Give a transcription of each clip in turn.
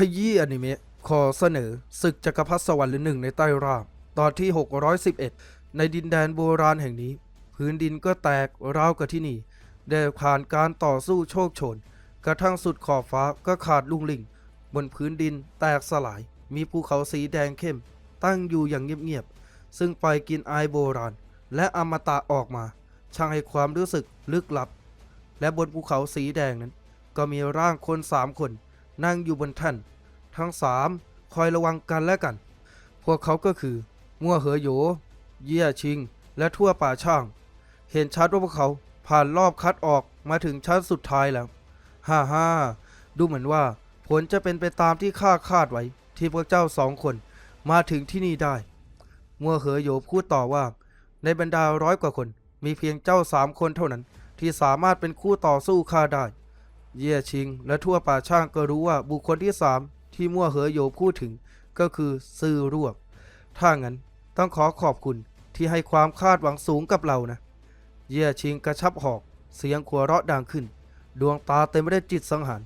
ขยี้อนิเมะขอเสนอศึกจักรพรรดิสวรรค์หรือหนึ่งในใต้ราบตอนที่ 611 ในดินแดนโบราณแห่งนี้ พื้นดินก็แตกราวกับที่นี่ ได้ผ่านการต่อสู้โชคชน กระทั่งสุดขอบฟ้าก็ขาดลุงลิง บนพื้นดินแตกสลาย มีภูเขาสีแดงเข้ม ตั้งอยู่อย่างเงียบๆ ซึ่งไปกินอายโบราณ และอมตะออกมา ช่างให้ความรู้สึกลึกลับ และบนภูเขาสีแดงนั้น ก็มีร่างคนสามคน นั่งอยู่บนแท่นทั้งสามคอยระวังกันและกัน พวกเขาก็คือ มั่วเหอโยเยี่ยชิง และทั่วป่าช่าง เห็นชัดว่าพวกเขาผ่านรอบคัดออกมาถึงชั้นสุดท้ายแล้ว ฮ่าฮ่าดูเหมือนว่าผลจะเป็นไปตามที่ข้าคาดไว้ ที่พวกเจ้าสองคนมาถึงที่นี่ได้ มัวเหอโยพูดต่อว่า ในบรรดาร้อยกว่าคน มีเพียงเจ้าสามคนเท่านั้น ที่สามารถเป็นคู่ต่อสู้ข้าได้ เย่ชิง และทั่วป่าช่างก็รู้ว่าบุคคลที่สามที่มั่วเหอโหยพูดถึงก็คือซื่อรวบ ถ้างั้นต้องขอขอบคุณที่ให้ความคาดหวังสูงกับเรานะ เย่ชิงกระชับหอก เสียงขัวเราะดังขึ้น ดวงตาเต็มไปด้วยจิตสังหาร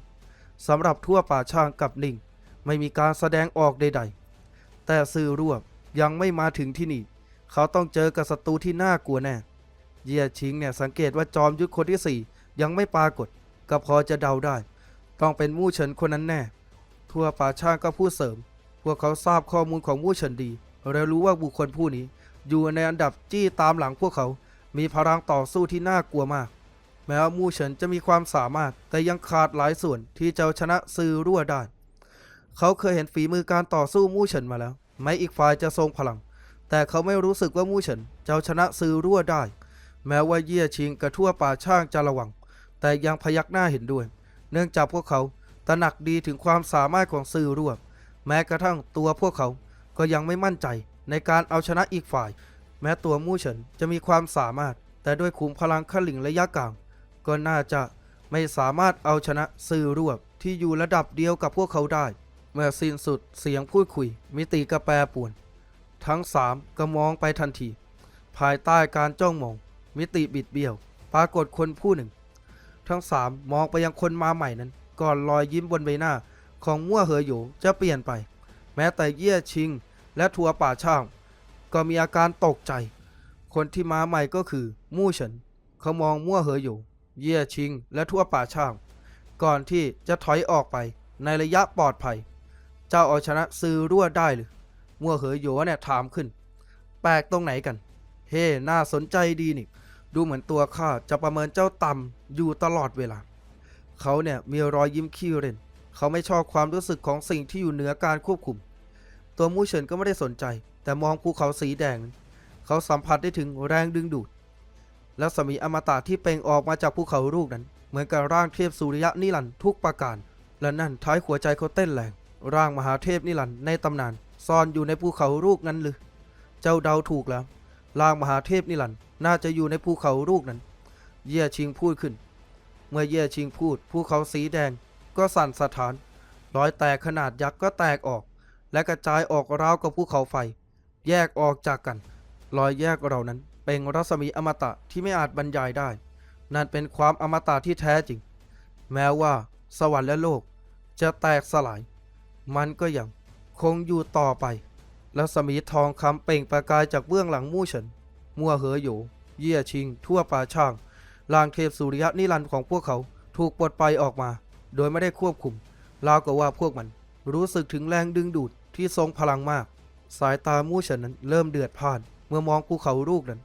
สำหรับทั่วป่าช่างกับนิ่ง ไม่มีการแสดงออกใด ๆ แต่ซื่อรวบยังไม่มาถึงที่นี่ เขาต้องเจอกับศัตรูที่น่ากลัวแน่ เยี่ยชิงเนี่ยสังเกตว่าจอมยุทธคนที่สี่ยังไม่ปรากฏ ก็พอจะเดาได้ ต้องเป็นมู่เฉินคนนั้นแน่ ทั่วป่าช่างก็พูดเสริม พวกเขาทราบข้อมูลของมู่เฉินดี และรู้ว่าบุคคลผู้นี้ อยู่ในอันดับจี้ตามหลังพวกเขา มีพลังต่อสู้ที่น่ากลัวมาก แม้ว่ามู่เฉินจะมีความสามารถ แต่ยังขาดหลายส่วนที่จะชนะซือรั่วได้ เขาเคยเห็นฝีมือการต่อสู้มู่เฉินมาแล้วแม้อีกฝ่ายจะทรงพลัง แต่เขาไม่รู้สึกว่ามู่เฉินจะชนะซือรั่วได้ แม้ว่าเยี่ยชิงกับทั่วป่าช่างจะระวัง แต่ยังพยักหน้าเห็นด้วย เนื่องจากพวกเขาตระหนักดีถึงความสามารถของซือร่วแม้กระทั่งตัวพวกเขาก็ยังไม่มั่นใจในการเอาชนะอีกฝ่าย แม้ตัวมู่เฉินจะมีความสามารถ แต่ด้วยขุมพลังขลิงระยะกลาง ก็น่าจะไม่สามารถเอาชนะซือรวบที่อยู่ระดับเดียวกับพวกเขาได้ เมื่อสิ้นสุดเสียงพูดคุย มิติกระแปรป่วน ทั้งสามก็มองไปทันที ภายใต้การจ้องมอง มิติบิดเบี้ยว ปรากฏคนผู้หนึ่ง ทั้งสามมองไปยังคนมาใหม่นั้น ก่อนรอยยิ้มบนใบหน้า ของมั่วเหอโหยจะเปลี่ยนไป แม้แต่เยี่ยชิง และทัวป่าช่าง ก็มีอาการตกใจ คนที่มาใหม่ก็คือ มู่เฉินเขามองมั่วเหออยู่ เยี่ยชิง และทั่วป่าช่าง ก่อนที่จะถอยออกไปในระยะปลอดภัย เจ้าเอาชนะซื้อรั่วได้หรือมั่วเหอโยเนี่ยถามขึ้น แปลกตรงไหนกัน เฮ้ น่าสนใจดีนี่ ดูเหมือนตัวข้าจะประเมินเจ้าต่ำอยู่ตลอดเวลา เขาเนี่ยมีรอยยิ้มขี้เร่น เขาไม่ชอบความรู้สึกของสิ่งที่อยู่เหนือการควบคุม ตัวมู่เฉินก็ไม่ได้สนใจ แต่มองภูเขาสีแดง เขาสัมผัสได้ถึงแรงดึงดูด และสมีอมตะที่เป่งออกมาจากภูเขาลูกนั้น เหมือนกับร่างเทพสุริยะนิรันดร์ทุกประการ และนั่นท้ายหัวใจเขาเต้นแรง ร่างมหาเทพนิรันดร์ในตำนานซ่อนอยู่ในภูเขาลูกนั้นหรือ เจ้าเดาถูกแล้ว ร่างมหาเทพนิรันดร์ น่าจะอยู่ในภูเขาลูกนั้น เย่ยชิงพูดขึ้น เมื่อเย่ยชิงพูดภูเขาสีแดงก็สั่นสะท้านรอยแตกขนาดยักษ์ก็แตกออก และกระจายออกราวกับภูเขาไฟ แยกออกจากกัน รอยแยกเรานั้นเป็นรัศมีอมตะที่ไม่อาจบรรยายได้ นั่นเป็นความอมตะที่แท้จริง แม้ว่าสวรรค์และโลกจะแตกสลาย มันก็ยังคงอยู่ต่อไปรัศมีทองคำเปล่งประกายจากเบื้องหลังมู่เฉิน มัวเหอโหยเยี่ยชิง ทั่วป่าช่างลางเทพสุริยะนิรันดร์ของพวกเขาถูกปลดไปออกมา โดยไม่ได้ควบคุมราวกับว่าพวกมัน รู้สึกถึงแรงดึงดูดที่ทรงพลังมาก สายตามู่เฉินนั้นเริ่มเดือดพ่าน เมื่อมองภูเขาลูกนั้น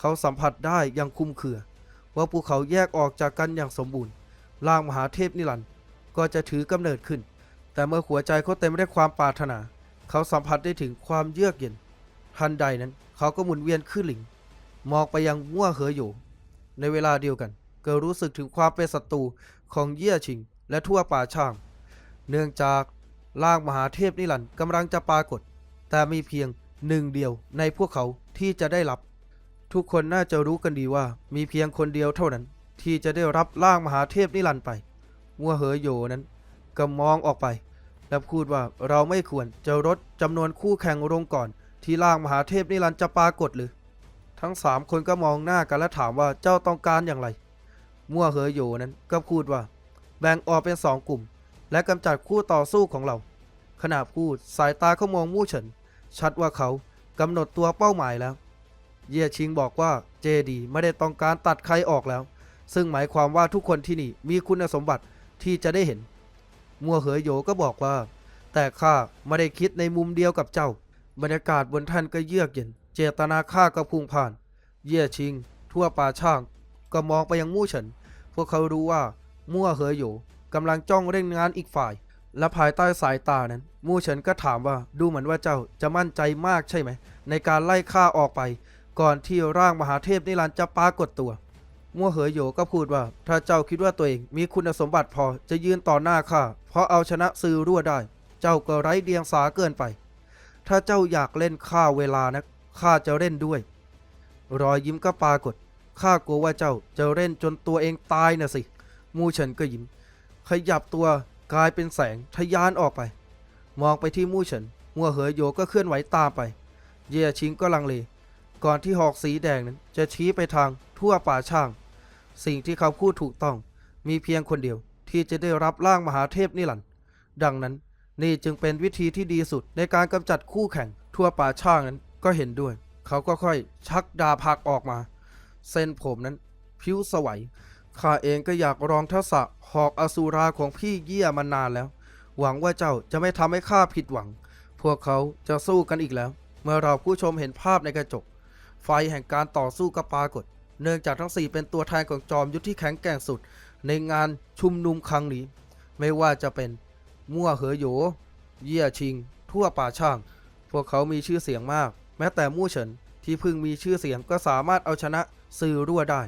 เขาสัมผัสได้อย่างคุ้มเคือ ว่าภูเขาแยกออกจากกันอย่างสมบูรณ์ร่างมหาเทพนิรันดร์ก็จะถือกำเนิดขึ้น แต่เมื่อหัวใจเขาเต็มไปด้วยความปรารถนา เขาสัมผัสได้ถึงความเยือกเย็น ทันใดนั้นเขาก็หมุนเวียนขึ้นหลิง มองไปยังมั่วเหออยู่ ในเวลาเดียวกัน เก็รู้สึกถึงความเป็นศัตรูของเยี่ยชิง และทั่วป่าช่าง เนื่องจากร่างมหาเทพนิรันกำลังจะปรากฏ แต่มีเพียงหนึ่งเดียวในพวกเขาที่จะได้รับ ทุกคนน่าจะรู้กันดีว่า มีเพียงคนเดียวเท่านั้น ที่จะได้รับร่างมหาเทพนิรันไปมัวเหอโยนั้น ก็มองออกไป และพูดว่าเราไม่ควรจะลดจำนวนคู่แข่งลงก่อน ที่ร่างมหาเทพนิรันดร์จะปรากฏหรือ ทั้งสามคนก็มองหน้ากันและถามว่าเจ้าต้องการอย่างไร มั่วเหอโยนั้นก็พูดว่า แบ่งออกเป็นสองกลุ่ม และกำจัดคู่ต่อสู้ของเรา ขณะพูดสายตาเขามองมู่เฉิน ชัดว่าเขากำหนดตัวเป้าหมายแล้ว เย่ชิงบอกว่าเจดีไม่ได้ต้องการตัดใครออกแล้ว ซึ่งหมายความว่าทุกคนที่นี่มีคุณสมบัติที่จะได้เห็น มัวเหอโยก็บอกว่า แต่ข้าไม่ได้คิดในมุมเดียวกับเจ้า บรรยากาศบนท่านก็เยือกเย็น เจตนาฆ่าก็พุ่งผ่าน เย่ชิง ทั่วป่าช่าง ก็มองไปยังมู่เฉิน พวกเขารู้ว่ามั่วเหอโหยกำลังจ้องเร่งงานอีกฝ่าย และภายใต้สายตานั้น มู่เฉินก็ถามว่าดูเหมือนว่าเจ้าจะมั่นใจมากใช่ไหม ในการไล่ฆ่าออกไป ก่อนที่ร่างมหาเทพนิรันดร์จะปรากฏตัวมั่วเหอโหยก็พูดว่า ถ้าเจ้าคิดว่าตัวเองมีคุณสมบัติพอจะยืนต่อหน้าข้าเพราะเอาชนะซือรั่วได้ เจ้าก็ไร้เดียงสาเกินไป ถ้าเจ้าอยากเล่นข้าเวลานะข้าจะเล่นด้วย รอยยิ้มก็ปรากฏ ข้ากลัวว่าเจ้าจะเล่นจนตัวเองตายนะสิ มูเฉินก็ยิ้ม ขยับตัวกลายเป็นแสงทะยานออกไป มองไปที่มู่เฉิน มัวเหอโยก็เคลื่อนไหวตามไป เย่ชิงก็ลังเล ก่อนที่หอกสีแดงนั้น จะชี้ไปทางทั่วป่าช่าง สิ่งที่เขาพูดถูกต้อง มีเพียงคนเดียวที่จะได้รับร่างมหาเทพนิรันดร์ดังนั้น นี่จึงเป็นวิธีที่ดีสุดในการกำจัดคู่แข่งทั่วป่าช่างนั้นก็เห็นด้วย เขาก็ค่อยชักดาบหักออกมา เส้นผมนั้นผิวสวัยข้าเองก็อยากลองทักษะหอกอสูราของพี่เยี่ยมานานแล้ว หวังว่าเจ้าจะไม่ทำให้ข้าผิดหวัง พวกเขาจะสู้กันอีกแล้ว เมื่อเราผู้ชมเห็นภาพในกระจก ไฟแห่งการต่อสู้ก็ปรากฏ เนื่องจากทั้งสี่เป็นตัวแทนของจอมยุทธที่แข็งแกร่งสุด ในงานชุมนุมครั้งนี้ ไม่ว่าจะเป็น มั่วเหอโยเยี่ยชิง ทั่วป่าช่าง พวกเขามีชื่อเสียงมาก แม้แต่มู่เฉินที่เพิ่งมีชื่อเสียงก็สามารถเอาชนะซื่อรั่วได้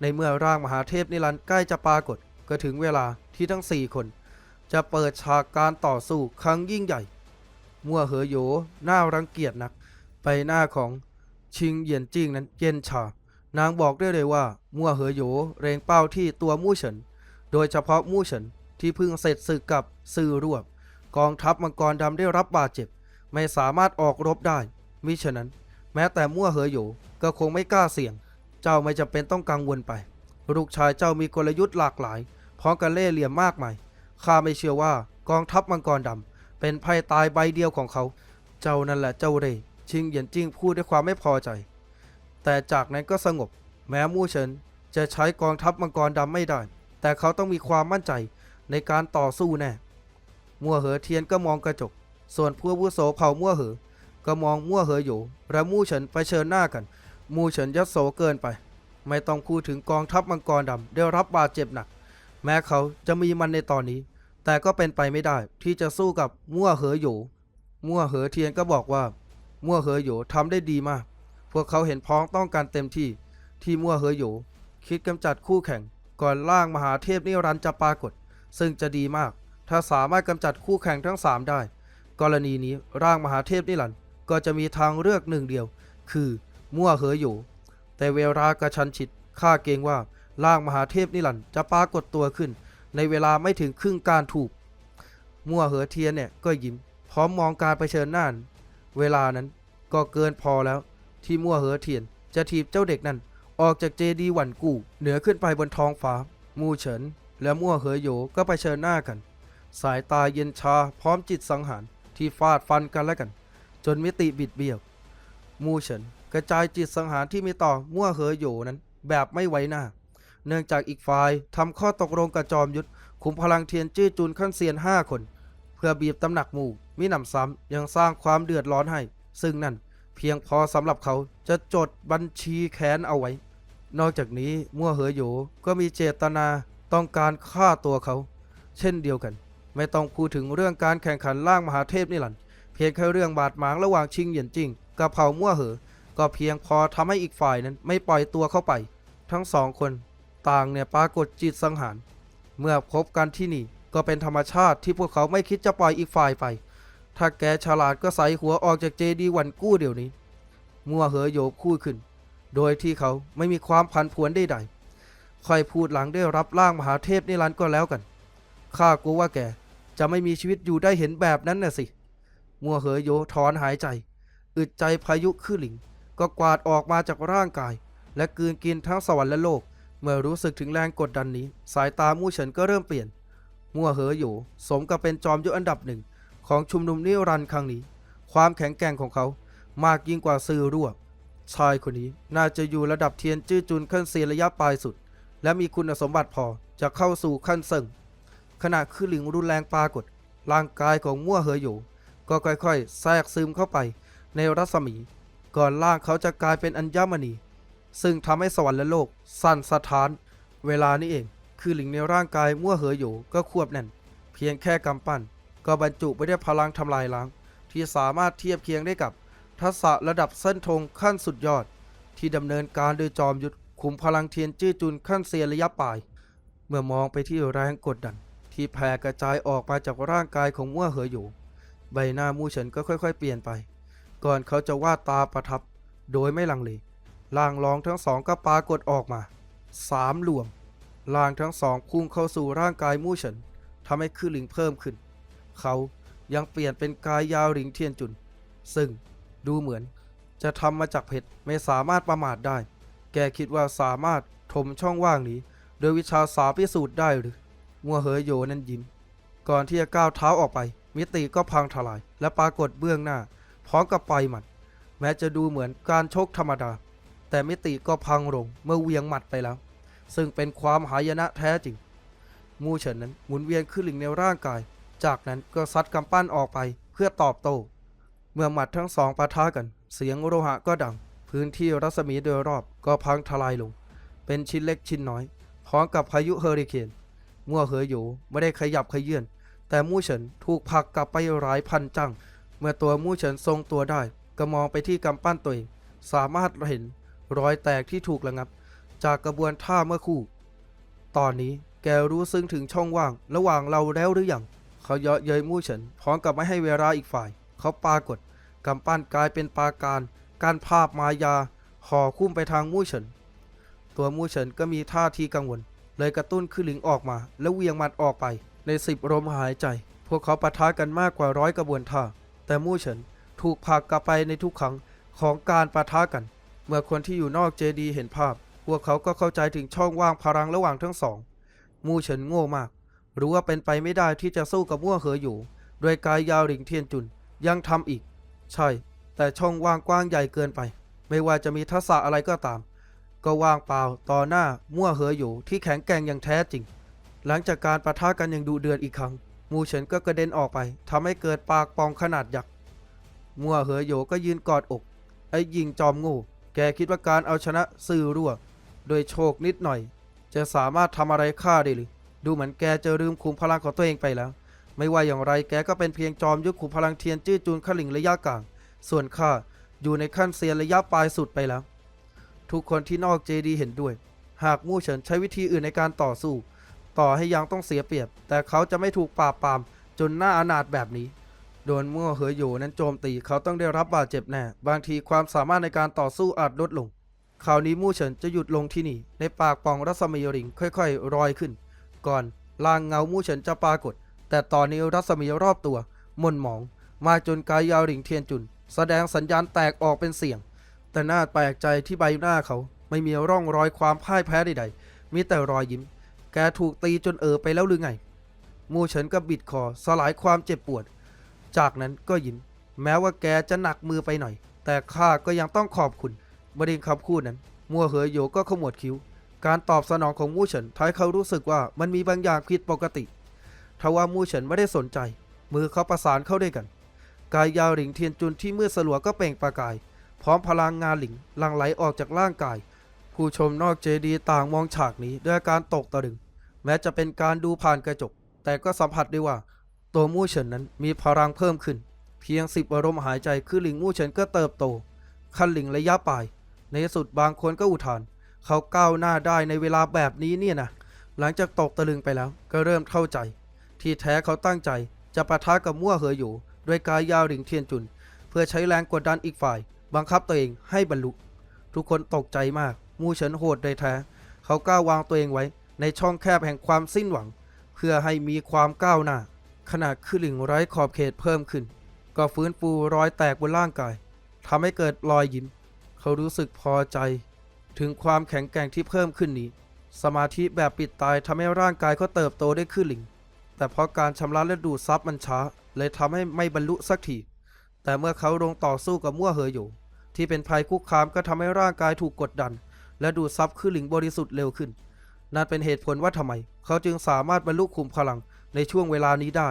ในเมื่อร่างมหาเทพนิรันดร์ใกล้จะปรากฏก็ถึงเวลาที่ทั้งสี่คน จะเปิดฉากการต่อสู้ครั้งยิ่งใหญ่ มั่วเหอโหยน่ารังเกียจนัก ไปหน้าของชิงเหยียนจิ้งนั้นเย็นชา นางบอกได้เลยว่า มั่วเหอโยเรงเป้าที่ตัวมู่เฉิน โดยเฉพาะมู่เฉิน ที่เพิ่งเสร็จศึกกับซื่อรวบ กองทัพมังกรดำได้รับบาดเจ็บ ไม่สามารถออกรบได้ มิฉะนั้น แม้แต่มั่วเหอโหยก็คงไม่กล้าเสี่ยง เจ้าไม่จำเป็นต้องกังวลไป ลูกชายเจ้ามีกลยุทธ์หลากหลายพร้อมกันเล่เหลี่ยมมากมายข้าไม่เชื่อว่ากองทัพมังกรดำเป็นไพ่ตายใบเดียวของเขา เจ้านั่นแหละเจ้าเร่ชิงเหยียนจิ้งพูดด้วยความไม่พอใจ แต่จากนั้นก็สงบ แม้มู่เฉินจะใช้กองทัพมังกรดำไม่ได้ แต่เขาต้องมีความมั่นใจ ในการต่อสู้แน่มั่วเหอเทียนก็มองกระจก ส่วนผู้วุโสเผ่ามั่วเหอ ก็มองมั่วเหออยู่และมู่เฉินไปเชิญหน้ากันมู่เฉินยัดโสเกินไป ไม่ต้องพูดถึงกองทัพมังกรดำได้รับบาดเจ็บหนัก แม้เขาจะมีมันในตอนนี้ แต่ก็เป็นไปไม่ได้ที่จะสู้กับมั่วเหออยู่มั่วเหอเทียนก็บอกว่า มั่วเหออยู่ทำได้ดีมาก พวกเขาเห็นพ้องต้องการเต็มที่ ที่มั่วเหออยู่คิดกำจัดคู่แข่งก่อนล่างมหาเทพนิรันดร์จะปรากฏ ซึ่งจะดีมาก ถ้าสามารถกำจัดคู่แข่งทั้งสามได้ กรณีนี้ร่างมหาเทพนิรันดร์ก็จะมีทางเลือกหนึ่งเดียว คือมั่วเหออยู่ แต่เวลากระชันชิดข้าเกรงว่าร่างมหาเทพนิรันดร์จะปรากฏตัวขึ้น ในเวลาไม่ถึงครึ่งการถูก มั่วเหอเทียนเนี่ยก็ยิ้ม พร้อมมองการไปเชิญหน้าเวลานั้นก็เกินพอแล้ว ที่มั่วเหอเทียน จะถีบเจ้าเด็กนั่นออกจากเจดีหวันกู่เหนือขึ้นไปบนท้องฟ้า มู่เฉิน และมั่วเหอโหยก็ไปเชิญหน้ากัน สายตาเย็นชาพร้อมจิตสังหารที่ฟาดฟันกันและกัน จนมิติบิดเบี้ยว มู่เฉินกระจายจิตสังหารที่มีต่อมั่วเหอโหยนั้น แบบไม่ไว้หน้า เนื่องจากอีกฝ่ายทำข้อตกลงกับจอมยุทธขุมพลังเทียนจื้จุนขั้นเซียนห้าคน เพื่อบีบตำหนักหมู่มิหนำซ้ำยังสร้างความเดือดร้อนให้ ซึ่งนั่นเพียงพอสำหรับเขาจะจดบัญชีแค้นเอาไว้ นอกจากนี้มั่วเหอโหยก็มีเจตนา ต้องการฆ่าตัวเขา เช่นเดียวกัน ไม่ต้องพูดถึงเรื่องการแข่งขันล่างมหาเทพนี่หลันเพียงแค่เรื่องบาดหมางระหว่างชิงเหยียนจิงกับเผ่ามั่วเหอ ก็เพียงพอทำให้อีกฝ่ายนั้นไม่ปล่อยตัวเข้าไป ทั้งสองคนต่างเนี่ยปรากฏจิตสังหาร เมื่อพบกันที่นี่ก็เป็นธรรมชาติที่พวกเขาไม่คิดจะปล่อยอีกฝ่ายไป ถ้าแกฉลาดก็ใส่หัวออกจากเจดีวันกู้เดี๋ยวนี้ มั่วเหอโยบคู่ขึ้น โดยที่เขาไม่มีความผันผวนใดๆ ค่อยพูดหลังได้รับร่างมหาเทพนิรันดร์ก็แล้วกัน ข้ากลัวว่าแกจะไม่มีชีวิตอยู่ได้เห็นแบบนั้นน่ะสิ มัวเหอโยถอนหายใจ อึดใจพายุขึ้นหลิง ก็กวาดออกมาจากร่างกาย และกืนกินทั้งสวรรค์และโลก เมื่อรู้สึกถึงแรงกดดันนี้ สายตามู่เฉินก็เริ่มเปลี่ยน มัวเหออยู่สมกับเป็นจอมยุทธอันดับหนึ่งของชุมนุมนิรันดร์ครั้งนี้ ความแข็งแกร่งของเขามากยิ่งกว่าซื่อรั่วชายคนนี้น่าจะอยู่ระดับเทียนจื้อจุนขั้นเซียนระยะปลายสุด และมีคุณสมบัติพอจะเข้าสู่ขั้นเซิงขณะคือหลิงรุนแรงปรากฏ ร่างกายของมั่วเหออยู่ ก็ค่อยๆ แทรกซึมเข้าไปในรัศมี ก่อนร่างเขาจะกลายเป็นอัญมณี ซึ่งทำให้สวรรค์และโลก สั่นสะท้าน เวลานี้เอง คือหลิงในร่างกายมั่วเหออยู่ก็ควบแน่น เพียงแค่กำปั้น ก็บรรจุไปด้วยพลังทำลายล้าง ที่สามารถเทียบเคียงได้กับทักษะระดับเส้นธงขั้นสุดยอด ที่ดำเนินการโดยจอมยุทธ ขุมพลังเทียนจื้อจุนขั้นเซียนระยะปลาย เมื่อมองไปที่แรงกดดัน ที่แผ่กระจายออกมาจากร่างกายของมั่วเหออยู่ ใบหน้ามู่เฉินก็ค่อยๆ เปลี่ยนไป ก่อนเขาจะวาดตาประทับ โดยไม่ลังเลล่างรองทั้งสองก็ปรากฏออกมาสามหลวมล่างทั้งสองพุ่งเข้าสู่ร่างกายมู่เฉินทำให้คือหลิงเพิ่มขึ้น เขายังเปลี่ยนเป็นกายยาวหลิงเทียนจุน ซึ่งดูเหมือนจะทำมาจากเพชรไม่สามารถประมาทได้ แกคิดว่าสามารถถมช่องว่างนี้ โดยวิชาสาพิสูจน์ได้หรือ มัวเหอโยนั้นยิ้ม ก่อนที่จะก้าวเท้าออกไป มิติก็พังทลาย และปรากฏเบื้องหน้า พร้อมกับปหมัด แม้จะดูเหมือนการชกธรรมดา แต่มิติก็พังลงเมื่อเวียงหมัดไปแล้ว ซึ่งเป็นความหายนะแท้จริง มูเฉินนั้นหมุนเวียนขึ้นหลิงในร่างกาย จากนั้นก็ซัดกำปั้นออกไปเพื่อตอบโต้ เมื่อหมัดทั้งสองปะทะกัน เสียงโลหะก็ดัง พื้นที่รัศมีโดยรอบ ก็พังทลายลง เป็นชิ้นเล็กชิ้นน้อย พร้อมกับพายุเฮอริเคนมั่วเหออยู่ไม่ได้ขยับขยื่นแต่มู่เฉินถูกผลักกลับไปหลายพันจัง เมื่อตัวมู่เฉินทรงตัวได้ ก็มองไปที่กำปั้นตัวเอง สามารถเห็นรอยแตกที่ถูกระงับ จากกระบวนท่าเมื่อคู่ ตอนนี้แกรู้ซึ้งถึงช่องว่าง ระหว่างเราแล้วหรือยัง เขาเยาะเย้ยมู่เฉินพร้อมกับไม่ให้เวลาอีกฝ่าย เขาปากฏกำปั้นกลายเป็นปาการ การภาพมายา ห่อคุ้มไปทางมู่เฉิน ตัวมู่เฉินก็มีท่าทีกังวล เลยกระตุ้นขึ้นหลิงออกมา แล้วเวียงมัดออกไป ในสิบลมหายใจ พวกเขาปะทะกันมากกว่าร้อยกระบวนท่า แต่มู่เฉินถูกผลักกลับไปในทุกครั้งของการปะทะกัน เมื่อคนที่อยู่นอกเจดีเห็นภาพ พวกเขาก็เข้าใจถึงช่องว่างพลังระหว่างทั้งสอง มู่เฉินโง่มาก รู้ว่าเป็นไปไม่ได้ที่จะสู้กับมั่วเหออยู่ โดยกายยาวหลิงเทียนจุนยังทำอีก ใช่ แต่ช่องว่างกว้างใหญ่เกินไป ไม่ว่าจะมีทักษะอะไรก็ตาม ก็ว่างเปล่าต่อหน้ามั่วเหออยู่ที่แข็งแกร่งอย่างแท้จริง หลังจากการประทะกันอย่างดุเดือดอีกครั้ง มูเฉินก็กระเด็นออกไปทำให้เกิดปากปองขนาดยักษ์มั่วเหอโยก็ยืนกอดอก ไอ้ยิงจอมงู แกคิดว่าการเอาชนะซื่อรั่ว โดยโชคนิดหน่อย จะสามารถทำอะไรข้าได้หรือดูเหมือนแกจะลืมคุมพลังของตัวเองไปแล้ว ไม่ว่าอย่างไรแกก็เป็นเพียงจอมยุทธขุมพลังเทียนจื้อจูนขลิงระยะกลาง ส่วนข้า อยู่ในขั้นเซียนระยะปลายสุดไปแล้ว ทุกคนที่นอกเจดีเห็นด้วย หากมู่เฉินใช้วิธีอื่นในการต่อสู้ ต่อให้ยังต้องเสียเปรียบ แต่เขาจะไม่ถูกปราบปราม จนหน้าอนาถแบบนี้ โดนมั่วเหออยู่นั้นโจมตีเขาต้องได้รับบาดเจ็บแน่ บางทีความสามารถในการต่อสู้อาจลดลงคราวนี้มู่เฉินจะหยุดลงที่นี่ ในปากป่องรัศมีริงค่อยๆรอยขึ้น ก่อนลางเงามู่เฉินจะปรากฏ แต่ตอนนี้รัศมีรอบตัวมนหมอง มาจนกายยาวหลิงเทียนจุน แสดงสัญญาณแตกออกเป็นเสียง แต่น่าแปลกใจที่ใบหน้าเขาไม่มีร่องรอยความพ่ายแพ้ใดๆ มีแต่รอยยิ้ม แกถูกตีจนเออไปแล้วหรือไง มูเฉินก็บิดคอสลายความเจ็บปวด จากนั้นก็ยิ้ม แม้ว่าแกจะหนักมือไปหน่อย แต่ข้าก็ยังต้องขอบคุณบริงคำพูดนั้น มัวเหอโยก็ขมวดคิ้ว การตอบสนองของมูเฉินทำให้เขารู้สึกว่ามันมีบางอย่างผิดปกติทว่ามูเฉินไม่ได้สนใจ มือเขาประสานเข้าด้วยกัน กายยาวหลิงเทียนจุนที่มืดสลัวก็เปล่งประกาย พร้อมพลังงานหลิงหลั่งไหลออกจากร่างกาย ผู้ชมนอกเจดีต่างมองฉากนี้ด้วยการตกตะลึง แม้จะเป็นการดูผ่านกระจก แต่ก็สัมผัสได้ว่า ตัวมู่เฉินนั้นมีพลังเพิ่มขึ้น เพียงสิบอารมณ์หายใจคือหลิงมู่เฉินก็เติบโต ขั้นหลิงระยะปลาย ในสุดบางคนก็อุทาน เขาก้าวหน้าได้ในเวลาแบบนี้เนี่ยนะหลังจากตกตะลึงไปแล้วก็เริ่มเข้าใจ ที่แท้เขาตั้งใจจะปะทะกับมั่วเหออยู่ ด้วยกายยาวหลิงเทียนจุน เพื่อใช้แรงกดดันอีกฝ่าย บังคับตัวเองให้บรรลุ ทุกคนตกใจมาก มู่เฉินโหดโดยแท้ เขาก้าววางตัวเองไว้ในช่องแคบแห่งความสิ้นหวัง เพื่อให้มีความก้าวหน้า ขณะขึ้นหลิงไร้ขอบเขตเพิ่มขึ้น ก็ฟื้นฟูรอยแตกบนร่างกายทำให้เกิดรอยยิ้ม เขารู้สึกพอใจ ถึงความแข็งแกร่งที่เพิ่มขึ้นนี้ สมาธิแบบปิดตายทำให้ร่างกายเขาเติบโตได้ขึ้นหลิง แต่เพราะการชำระและดูดซับมันช้า เลยทำให้ไม่บรรลุสักที แต่เมื่อเขาลงต่อสู้กับมั่วเหออยู่ ที่เป็นภัยคุกคามก็ทำให้ร่างกายถูกกดดัน และดูดซับขึ้นหลิงบริสุทธิ์เร็วขึ้น นั่นเป็นเหตุผลว่าทำไม เขาจึงสามารถบรรลุขุมพลังในช่วงเวลานี้ได้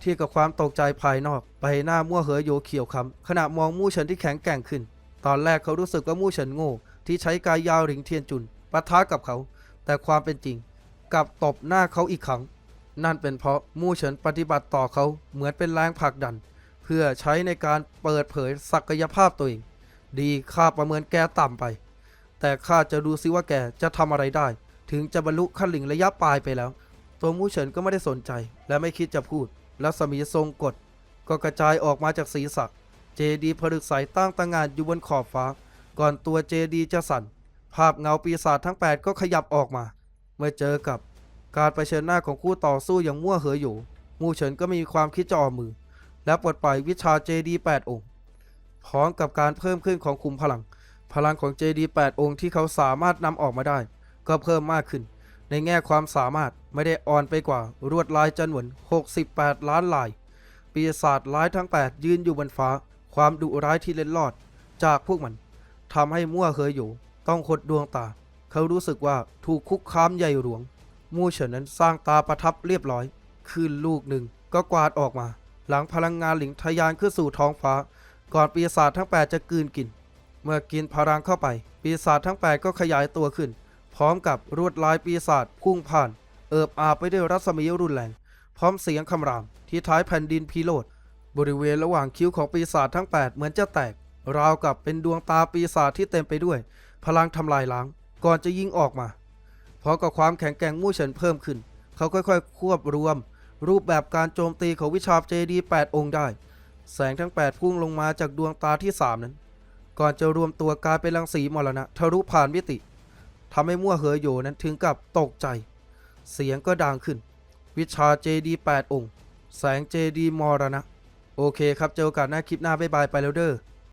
เที่กับความตกใจภายนอกใบหน้ามั่วเหอโยเขียวคำขณะมองมู่เฉินที่แข็งแกร่งขึ้น ตอนแรกเขารู้สึกว่ามู่เฉินโง่ ที่ใช้กายยาวหลิงเทียนจุนปะทะกับเขา แต่ความเป็นจริงกลับตบหน้าเขาอีกครั้ง นั่นเป็นเพราะมู่เฉินปฏิบัติต่อเขาเหมือนเป็นแรงผลักดัน เพื่อใช้ในการเปิดเผยศักยภาพตัวเอง ดีข้าประเมินแกต่ำไป แต่ข้าจะดูซิว่าแกจะทำอะไรได้ ถึงจะบรรลุขั้นหลิงระยะปลายไปแล้ว ตัวมู่เฉินก็ไม่ได้สนใจ และไม่คิดจะพูดรัศมีทรงกฎก็กระจายออกมาจากศีรษะ เจดีผลึกใสตั้งตางานอยู่บนขอบฟ้า ก่อนตัวเจดีจะสั่น ภาพเงาปีศาจทั้ง 8 ก็ขยับออกมา เมื่อเจอกับ การเผชิญหน้าของคู่ต่อสู้อย่างมั่วเหออยู่ มู่เฉินก็มีความคิดจะอมือ และปลดปล่อยวิชาเจดี8องค์พร้อมกับการเพิ่มขึ้นของคุมพลัง พลังของเจดี8องค์ที่เขาสามารถนำออกมาได้ ก็เพิ่มมากขึ้น ในแง่ความสามารถไม่ได้อ่อนไปกว่า รวดลายจันหวน 68 ล้านลาย ปีศาจร้ายทั้ง 8 ยืนอยู่บนฟ้า ความดุร้ายที่เล็ดลอด จากพวกมันทำให้มั่วเคยอยู่ ต้องขดดวงตา เขารู้สึกว่าถูกคุกคามใหญ่หลวง มู่เฉินนั้นสร้างตาประทับเรียบร้อยคืนลูกหนึ่งก็กวาดออกมา หลังพลังงานหลิงทะยานขึ้นสู่ท้องฟ้า ก่อนปีศาจทั้ง 8 จะกืนกิน เมื่อกินพลังเข้าไป ปีศาจทั้ง 8 ก็ขยายตัวขึ้น พร้อมกับรวดลายปีศาจพุ่งผ่าน เอิบอาบไปด้วยรัศมีรุนแรง พร้อมเสียงคำราม ที่ท้ายแผ่นดินพิโรธบริเวณระหว่างคิ้วของปีศาจทั้ง 8 เหมือนจะแตก ราวกับเป็นดวงตาปีศาจที่เต็มไปด้วย พลังทำลายล้าง ก่อนจะยิงออกมา พราะกับความแข็งแกร่งมู่เฉินเพิ่มขึ้น เขาค่อยๆ ควบรวม รูปแบบการโจมตีของวิชาเจดี8องค์ได้ แสงทั้ง 8 พุ่งลงมาจากดวงตาที่ 3 นั้น ก่อนจะรวมตัวกลายเป็นรังสีมรณะทะลุผ่านมิติทำให้มั่วเหอโยนั้นถึงกับตกใจ เสียงก็ดังขึ้น วิชาเจดี8องค์ แสงเจดีมรณะ โอเคครับเจอกาสหน้าคลิปหน้าบ๊ายบายไปแล้วเด้อ